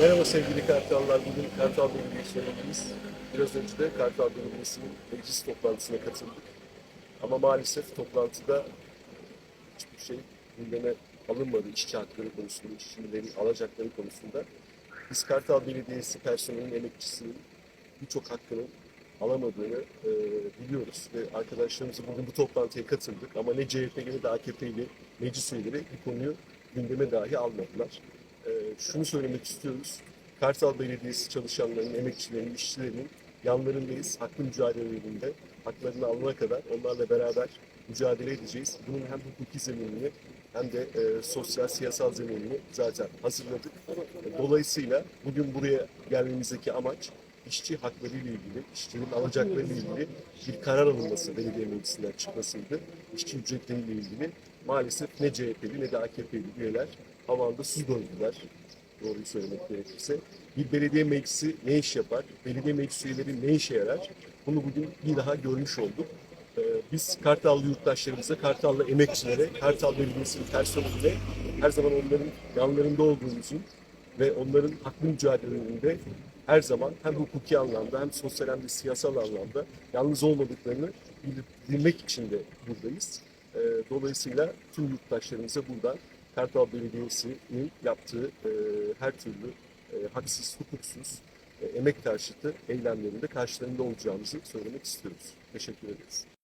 Merhaba sevgili Kartallar. Bugün Kartal Belediyesi önündeyiz. Biraz önce de Kartal Belediyesi'nin meclis toplantısına katıldık. Ama maalesef toplantıda hiçbir şey gündeme alınmadı işçi hakları konusunda, işçilerin alacakları konusunda. Biz Kartal Belediyesi personelinin, emekçisinin birçok hakkının alamadığını e, biliyoruz ve arkadaşlarımızla bugün bu toplantıya katıldık ama ne CHP'li ne de AKP'li meclis üyeleri bu konuyu gündeme dahi almadılar. E, şunu söylemek istiyoruz. Kartal Belediyesi çalışanlarının, emekçilerin, işçilerin yanlarındayız. Haklı mücadelelerinde haklarını alana kadar onlarla beraber mücadele edeceğiz. Bunun hem hukuki zeminini hem de e, sosyal siyasal zeminini zaten hazırladık. Dolayısıyla bugün buraya gelmemizdeki amaç işçi hakları ile ilgili, işçinin alacakları ile ilgili bir karar alınması belediye meclisinden çıkmasıydı. İşçi ücretleriyle ilgili maalesef ne CHP'li ne de AKP'li üyeler havanda su döndüler doğruyu söylemek gerekirse. Bir belediye meclisi ne iş yapar? Belediye meclis üyeleri ne işe yarar? Bunu bugün bir daha görmüş olduk. Ee, Biz Kartallı yurttaşlarımıza, Kartallı emekçilere, Kartal Belediyesi'nin personeline her zaman onların yanlarında olduğumuzun ve onların haklı mücadelelerinde her zaman hem hukuki anlamda hem sosyal hem de siyasal anlamda yalnız olmadıklarını bildirmek için de buradayız. Ee, Dolayısıyla tüm yurttaşlarımıza buradan Kartal Belediyesi'nin yaptığı e, her türlü e, haksız, hukuksuz, e, emek karşıtı eylemlerinde karşılarında olacağımızı söylemek istiyoruz. Teşekkür ederiz.